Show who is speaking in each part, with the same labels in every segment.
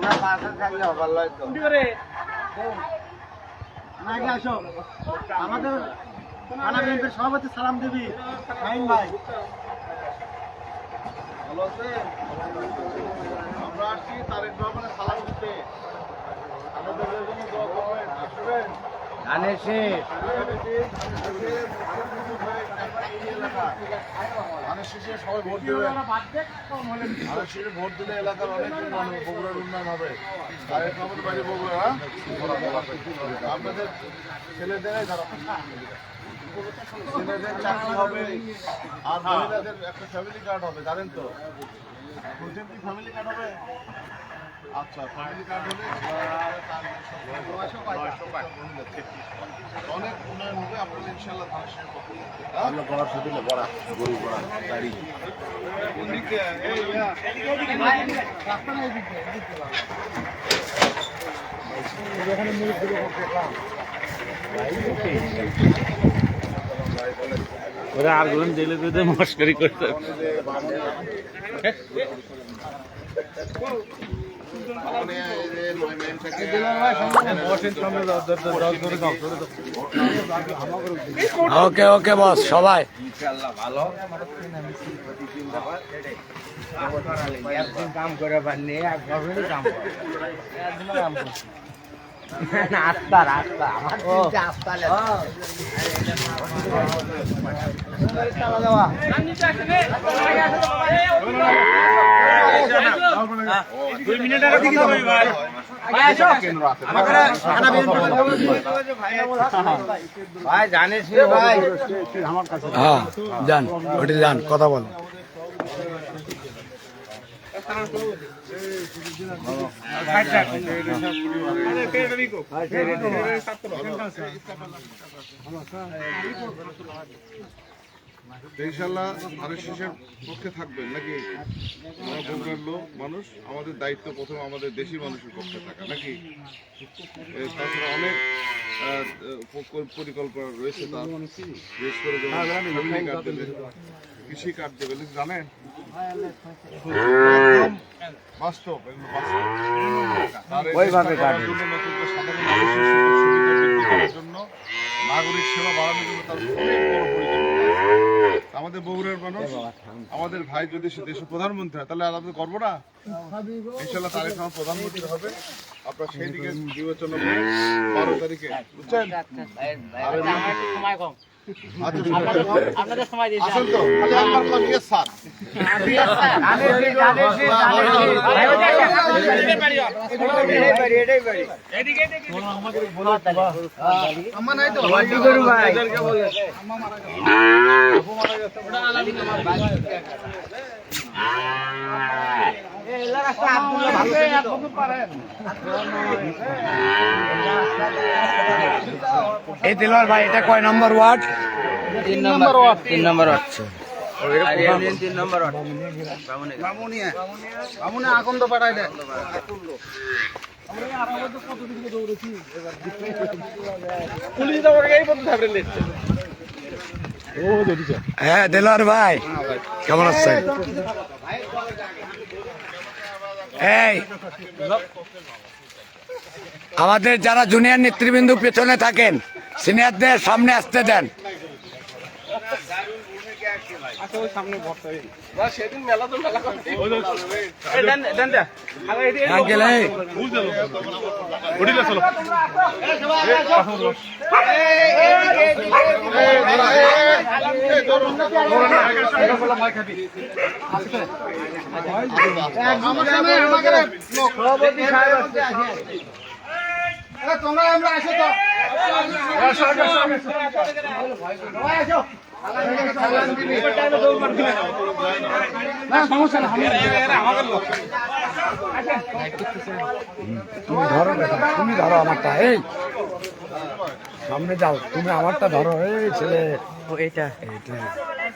Speaker 1: তোমরা পাশে থাকলে হবার লয় তো।
Speaker 2: আসো। আমাদের থানা বিএনপির সভাপতি সালাম দেবী শাহিন ভাই।
Speaker 1: ভালো আছেন? আমরা আসছি তারেক রহমানের সালাম দিতে। আমাদের জন্য দোয়া করবেন। আসবেন?
Speaker 2: ধানের শেষ
Speaker 1: ধানের শেষে। সবাই ভোট দেবেন ধানের শেষে ভোট দিলে এলাকার অনেক উন্নয়ন বগুড়ার উন্নয়ন হবে। তারেক রহমানের বাড়ি বগুড়া হ্যাঁ? আপনাদের ছেলেদেরাই যারা ছেলেদের চাকরি হবে আর মহিলাদের একটা ফ্যামিলি কার্ড হবে জানেন তো? বুঝছেন ফ্যামিলি কার্ড হবে? আচ্ছা ফ্যামিলি কার্ড হলে অনেক উন্নয়ন হবে আপনাদের ইনশাল্লাহ ধানের শেষে পক্ষ থেকে। আমরা বড় দিলে বড় গরু বড় গাড়ি।
Speaker 3: ওরা আরগুলো জেলে বেঁধে মস্করি করতে
Speaker 2: ওকে ওকে বস সবাই। কাম করে পারনি কাম বছরই কাম আস্তা রাস্তা আমার আস্তা ভাই জানিস ভাই
Speaker 4: হ্যাঁ যান ওটি যান কথা বল।
Speaker 1: ইনশাল্লাহ শেষের পক্ষে থাকবেন নাকি? আমরা লোক মানুষ আমাদের দায়িত্ব প্রথমে আমাদের দেশি মানুষের পক্ষে থাকা নাকি? তাছাড়া অনেক পরিকল্পনা রয়েছে তার। বিশেষ করে কৃষি বলে জানেন? বাস্তব জন্য নাগরিক সেবা বাড়ানোর জন্য তার আমাদের বগুড়ার মানুষ আমাদের ভাই যদি সে দেশের প্রধানমন্ত্রী হয় তাহলে আমাদের করব না? ইনশাল্লাহ তারেক রহমান প্রধানমন্ত্রী হবে। আপনার সেই দিকে বিবেচনা করে বারো তারিখে বুঝছেন?
Speaker 2: সময়
Speaker 4: এই দিলওয়ার ভাই এটা কয় নম্বর ওয়ার্ড?
Speaker 2: তিন নম্বর ওয়ার্ড তিন নম্বর ওয়ার্ড। তিন নম্বর ওয়ার্ড
Speaker 1: আকন্দ পাঠাই দেয়
Speaker 4: হ্যাঁ দিলওয়ার ভাই কেমন আছেন? আমাদের যারা জুনিয়র নেতৃবৃন্দ পেছনে থাকেন সিনিয়রদের সামনে আসতে দেন। এই
Speaker 1: তোমরা আমরা আসো তো
Speaker 4: তুমি ধরো তুমি ধরো আমারটা এই সামনে যাও তুমি আমারটা ধরো এই ছেলে।
Speaker 2: এইটা।
Speaker 4: এইটা।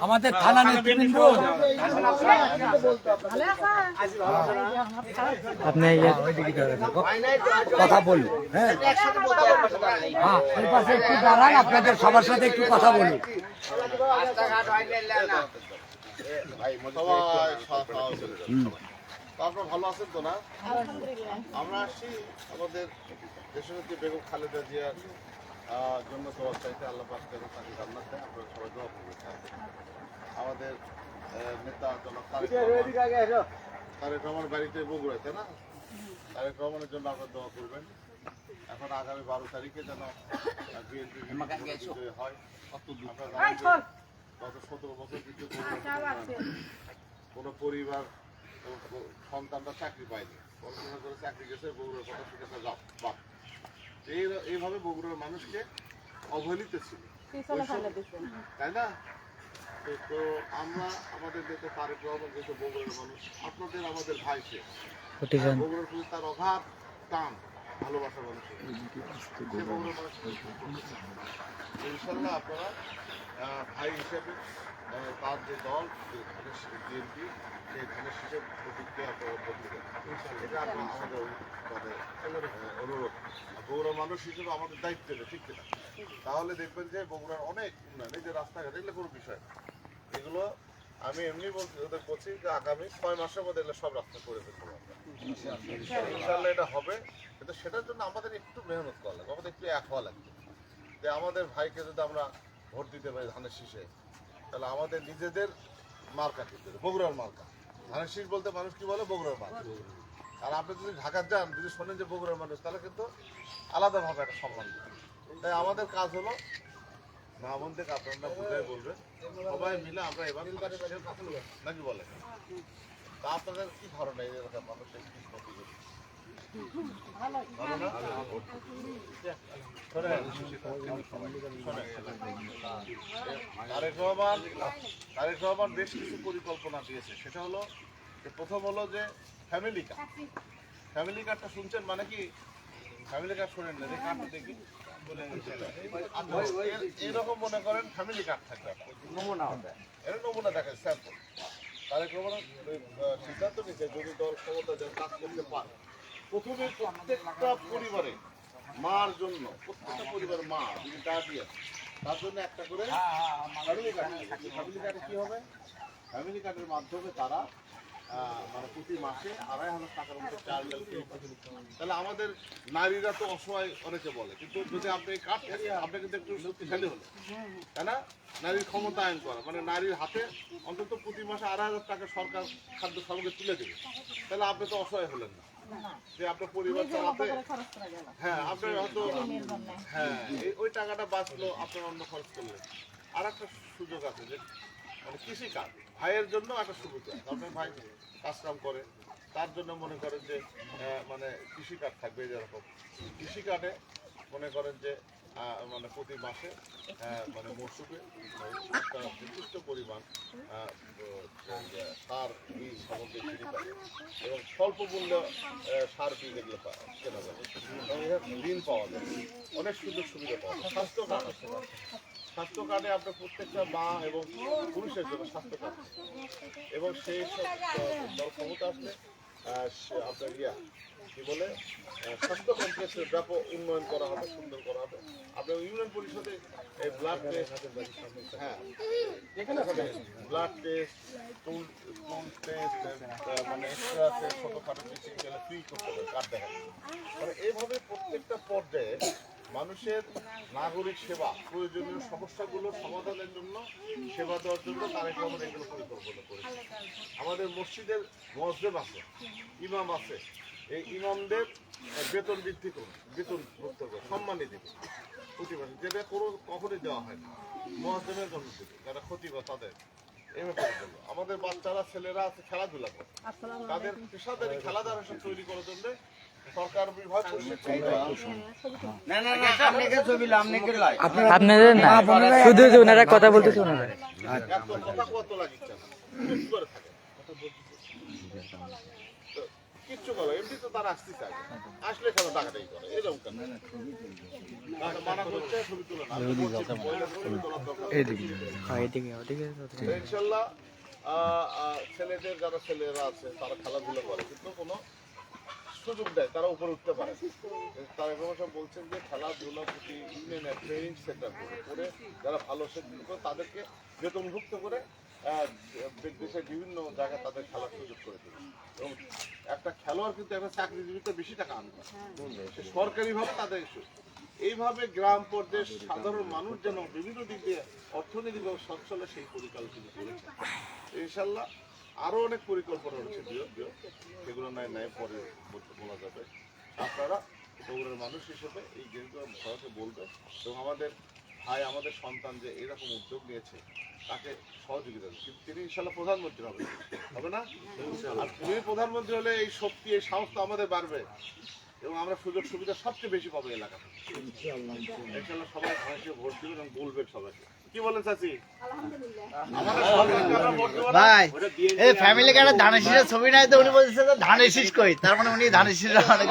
Speaker 4: আমাদের থানা নেতৃবৃন্দ। আপনি কথা বলুন হ্যাঁ। হ্যাঁ পাশে একটু দাঁড়ান আপনাদের সবার সাথে একটু কথা বলুন।
Speaker 1: আপনারা ভালো আছেন তো না? আমরা আসছি আমাদের দেশনেত্রী বেগম খালেদা জিয়ার জন্য দোয়া চাইতে আল্লাহ পাক যেন তাকে জান্নাত দেয়। আপনারা সবাই দোয়া করবেন আমাদের নেতা জনাব তারেক রহমান। বাড়িতে বগুড়ায় তাই না? তারেক রহমানের জন্য আপনারা দোয়া করবেন। এখন আগামী বারো তারিখে যেন বিএনপি হয় গত সতেরো বছর কিছু কোনো পরিবার সন্তানরা চাকরি পায়নি। পড়াশোনা করে চাকরি গেছে বগুড়ার কথা শিখেছে যাও বাপ এই এইভাবে বগুড়ার মানুষকে অবহেলিত ছিল। তাই না? তো আমরা আমাদের দেশে তারেক রহমান যেহেতু বগুড়ার মানুষ আপনাদের আমাদের ভাই সে। বগুড়ার প্রতি তার অভাব টান ভালোবাসা মানুষের। ইনশাল্লাহ আপনারা ভাই হিসেবে তার যে দল যে ধানের বিএনপি সেই ধানের শীষের প্রতিক্রিয়া আপনারা এটা আপনার আমাদের মানে অনুরোধ। মানুষ হিসেবে আমাদের দায়িত্ব এটা, ঠিক কিনা? তাহলে দেখবেন যে বগুড়ার অনেক উন্নয়ন, এই যে রাস্তাঘাট, এগুলো কোনো বিষয়। এগুলো আমি এমনি বলছি, ওদের বলছি যে আগামী ছয় মাসের মধ্যে এগুলো সব রাস্তা করে ফেলব ইনশাল্লাহ এটা হবে। কিন্তু সেটার জন্য আমাদের একটু মেহনত করা লাগবে, আমাদের একটু এক হওয়া লাগবে। যে আমাদের ভাইকে যদি আমরা ভোট দিতে পারি ধানের শীষে, তাহলে আমাদের নিজেদের মার্কা কিন্তু বগুড়ার মার্কা। ধানের শীষ বলতে মানুষ কি বলে? বগুড়ার মার্কা। আর আপনি যদি ঢাকা যান, যদি শোনেন যে বগুড়ার মানুষ, তাহলে কিন্তু আলাদাভাবে একটা সম্মান তাই আমাদের কাজ হলো আপনারা বলবেন, সবাই মিলে আমরা নাকি বলে? তা আপনাদের কি ধারণা এলাকার বেশ কিছু পরিকল্পনা দিয়েছে। সেটা হলো প্রথম হলো যে ফ্যামিলি কার্ড ফ্যামিলি কার্ডটা শুনছেন মানে কি? ফ্যামিলি কার্ড শোনেন না যে কার্ডটা দেখি। এরকম মনে করেন ফ্যামিলি কার্ড থাকবে। এর নমুনা দেখেন স্যাম্পল তারেক রহমান সিদ্ধান্ত নিচ্ছে যদি দল ক্ষমতা যেন কাজ করতে পারে। প্রথমে প্রত্যেকটা পরিবারে মার জন্য প্রত্যেকটা পরিবার মা যদি গার্ডিয়ান তার জন্য একটা করে ফ্যামিলি কার্ড ফ্যামিলি কার্ডে কি হবে? ফ্যামিলি কার্ডের মাধ্যমে তারা মানে প্রতি মাসে আড়াই হাজার টাকার মতো চাল ডাল তাহলে আমাদের নারীরা তো অসহায় অনেকে বলে কিন্তু যদি আপনি থাকে আপনি কিন্তু একটু শক্তিশালী হলে। তাই না? নারীর ক্ষমতায়ন করা মানে নারীর হাতে অন্তত প্রতি মাসে আড়াই হাজার টাকা সরকার খাদ্য সামগ্রী তুলে দেবে। তাহলে আপনি তো অসহায় হলেন না। যে আপনার পরিবার চালাতে হ্যাঁ আপনার হয়তো হ্যাঁ ওই টাকাটা বাঁচলো আপনার অন্য খরচ করলেন। আর একটা সুযোগ আছে যে মানে কৃষি কাজ। ভাইয়ের জন্য একটা সুবিধা। আপনার ভাই কাজ কাম করে। তার জন্য মনে করেন যে মানে কৃষি কার্ড থাকবে যেরকম কৃষি কার্ডে মনে করেন যে মানে প্রতি মাসে মানে মৌসুমে একটা নির্দিষ্ট পরিমাণ সার বীজ সামগ্রী কিনে পাবে এবং স্বল্প মূল্য সার বীজ এগুলো কেনা যাবে ঋণ পাওয়া যাবে অনেক সুযোগ সুবিধা পাওয়া যাবে স্বাস্থ্য কার্ড আছে। স্বাস্থ্য কার্ডে আপনার প্রত্যেকটা মা এবং পুরুষের জন্য স্বাস্থ্য কার্ড এবং সেই সব ক্ষমতা আসলে আপনার ইয়া। কি বলে? স্বাস্থ্য কমপ্লেক্সের ব্যাপক উন্নয়ন করা হবে, সুন্দর করা হবে। আপনার ইউনিয়ন পরিষদে এই ব্লাড টেস্ট হ্যাঁ। এখানে ব্লাড টেস্ট টেস্ট মানে এক্সট্রা টেস্ট ছোটোখাটো কিছু গেলে ফ্রি করতে হবে কার্ড দেখা মানে এইভাবে প্রত্যেকটা পর্যায়ে মানুষের নাগরিক সেবা, প্রয়োজনীয় সমস্যাগুলো সমাধানের জন্য সেবা দেওয়ার জন্য তারেক রহমান এগুলো পরিকল্পনা করেছে। আমাদের মসজিদের মসজিদ আছে, ইমাম আছে এই ইমামদের বেতন বৃদ্ধি করুন বেতন সম্মানী দেবে প্রতি মাসে যেটা কোনো কখনই দেওয়া হয় না। মহাজমের জন্য দেবে যারা ক্ষতি বা তাদের। আমাদের বাচ্চারা ছেলেরা আছে খেলাধুলা করে। তাদের পেশাদারি খেলাধুলা সব তৈরি করার জন্য সরকার বিভাগ
Speaker 5: আপনাদের না। শুধু যে ওনারা কথা বলতেছে ওনারা।
Speaker 1: কত কিচ্ছু করে এমনি তো তারা আসতে চায়। আসলে কেন টাকাটাই করে? এরকম কেন? মানা করছে ছবি তুলে না। ইনশাল্লাহ আহ, ছেলেদের যারা ছেলেরা আছে তারা খেলাধুলা করে কিন্তু কোনো সুযোগ দেয়, তারা উপরে উঠতে পারে। তারা এরকম সব বলছেন যে খেলাধুলা প্রতি ট্রেনিং সেন্টার করে করে যারা ভালো সেন্টার করে তাদেরকে বেতনভুক্ত করে দেশের বিভিন্ন জায়গায় তাদের খেলার সুযোগ করে দেবে এবং একটা খেলোয়াড় কিন্তু একটা চাকরিজীবীতে বেশি টাকা আনবে সে সরকারিভাবে তাদের। এইভাবে গ্রাম পর্যায়ে সাধারণ মানুষ যেন বিভিন্ন দিক দিয়ে অর্থনৈতিকভাবে সচ্ছল সেই পরিকল্পনা করেছে। ইনশাল্লাহ আরও অনেক পরিকল্পনা রয়েছে সেগুলো নাই নাই পরে বলা যাবে। আপনারা দৌড়ের মানুষ হিসেবে এই জিনিসগুলো সবাইকে বলবে এবং আমাদের ভাই আমাদের সন্তান যে এরকম উদ্যোগ নিয়েছে তাকে সহযোগিতা দেবে কিন্তু তিনি ইনশাল্লাহ প্রধানমন্ত্রী হবে। হবে না? আর তিনি প্রধানমন্ত্রী হলে এই শক্তি এই সাহস তো আমাদের বাড়বে এবং আমরা সুযোগ সুবিধা সবচেয়ে বেশি পাবো এলাকাতে। ইনশাল্লাহ সবাই ভোট দিবেন এবং বলবেন সবাইকে। কি বলেন চাচি?
Speaker 2: ভাই এই ফ্যামিলি কার্ডে ধানের শীষের ছবি নাই তো উনি বলছে ধানের শীষ কই তার মানে উনি ধানের শীষ অনেক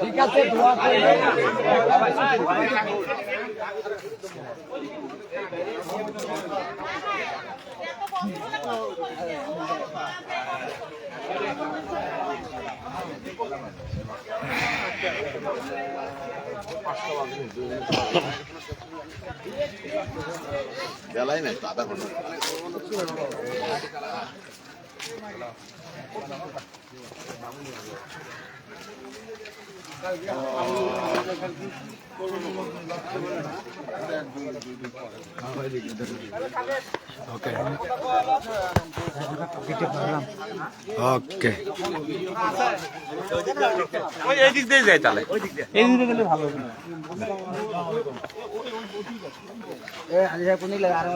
Speaker 4: ঠিক আছে দোয়া।
Speaker 1: বেলায় নাই আধা ঘণ্টা
Speaker 4: ওকে
Speaker 3: এই দিক দিয়ে যায় তাহলে।
Speaker 2: এ কোনি লাগা? আর